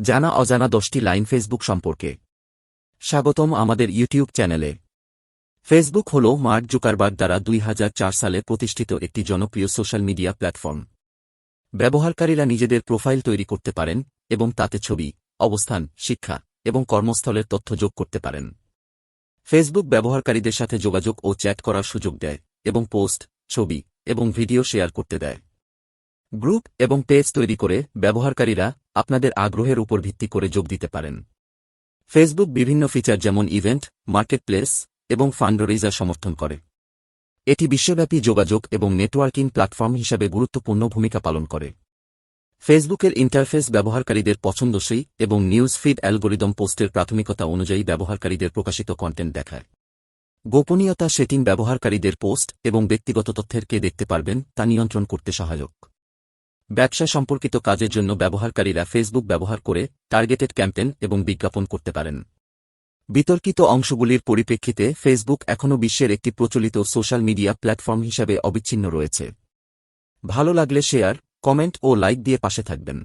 জানা অজানা দশটি লাইন ফেসবুক সম্পর্কে। স্বাগতম আমাদের ইউটিউব চ্যানেলে। ফেসবুক হল মার্ক জুকারবার্গ দ্বারা দুই হাজার চার সালে প্রতিষ্ঠিত একটি জনপ্রিয় সোশ্যাল মিডিয়া প্ল্যাটফর্ম। ব্যবহারকারীরা নিজেদের প্রোফাইল তৈরি করতে পারেন এবং তাতে ছবি, অবস্থান, শিক্ষা এবং কর্মস্থলের তথ্য যোগ করতে পারেন। ফেসবুক ব্যবহারকারীদের সাথে যোগাযোগ ও চ্যাট করার সুযোগ দেয় এবং পোস্ট, ছবি এবং ভিডিও শেয়ার করতে দেয়। গ্রুপ এবং পেজ তৈরি করে ব্যবহারকারীরা আপনাদের আগ্রহের উপর ভিত্তি করে যোগ দিতে পারেন। ফেসবুক বিভিন্ন ফিচার যেমন ইভেন্ট, মার্কেটপ্লেস এবং ফান্ডরেজার সমর্থন করে। এটি বিশ্বব্যাপী যোগাযোগ এবং নেটওয়ার্কিং প্ল্যাটফর্ম হিসাবে গুরুত্বপূর্ণ ভূমিকা পালন করে। ফেসবুকের ইন্টারফেস ব্যবহারকারীদের পছন্দসই এবং নিউজ ফিড অ্যালগোরিদম পোস্টের প্রাথমিকতা অনুযায়ী ব্যবহারকারীদের প্রকাশিত কন্টেন্ট দেখায়। গোপনীয়তা সেটিং ব্যবহারকারীদের পোস্ট এবং ব্যক্তিগত তথ্যের কে দেখতে পারবেন তা নিয়ন্ত্রণ করতে সহায়ক। ব্যবসা সম্পর্কিত কাজের জন্য ব্যবহারকারীরা ফেসবুক ব্যবহার করে টার্গেটেড ক্যাম্পেন এবং বিজ্ঞাপন করতে পারেন। বিতর্কিত অংশগুলির পরিপ্রেক্ষিতে ফেসবুক এখনও বিশ্বের একটি প্রচলিত সোশ্যাল মিডিয়া প্ল্যাটফর্ম হিসাবে অবিচ্ছিন্ন রয়েছে। ভালো লাগলে শেয়ার কমেন্ট ও লাইক দিয়ে পাশে থাকবেন।